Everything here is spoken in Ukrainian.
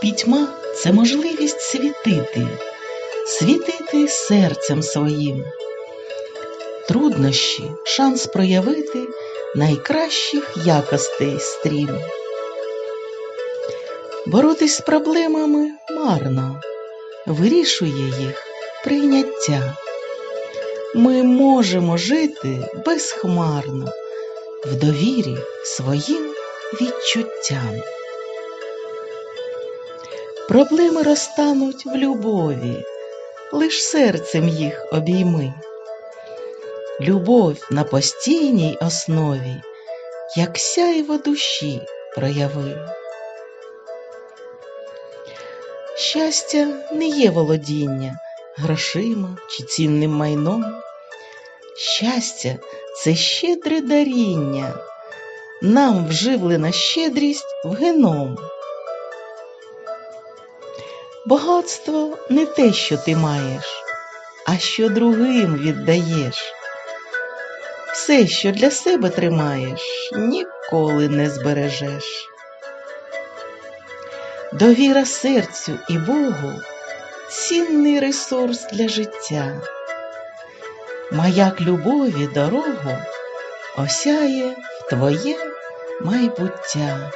Пітьма це можливість світити, світити серцем своїм. Труднощі шанс проявити найкращих якостей стрім. Боротись з проблемами марно, вирішує їх прийняття. Ми можемо жити безхмарно в довірі своїм відчуттям. Проблеми розтануть в любові, лиш серцем їх обійми. Любов на постійній основі, як сяйво душі прояви. Щастя не є володіння грошима чи цінним майном. Щастя це щедре даріння, нам вживлена щедрість в геном. Багатство не те, що ти маєш, а що другим віддаєш. Все, що для себе тримаєш, ніколи не збережеш. Довіра серцю і Богу цінний ресурс для життя. Маяк любові дорогу осяє в твоє майбуття.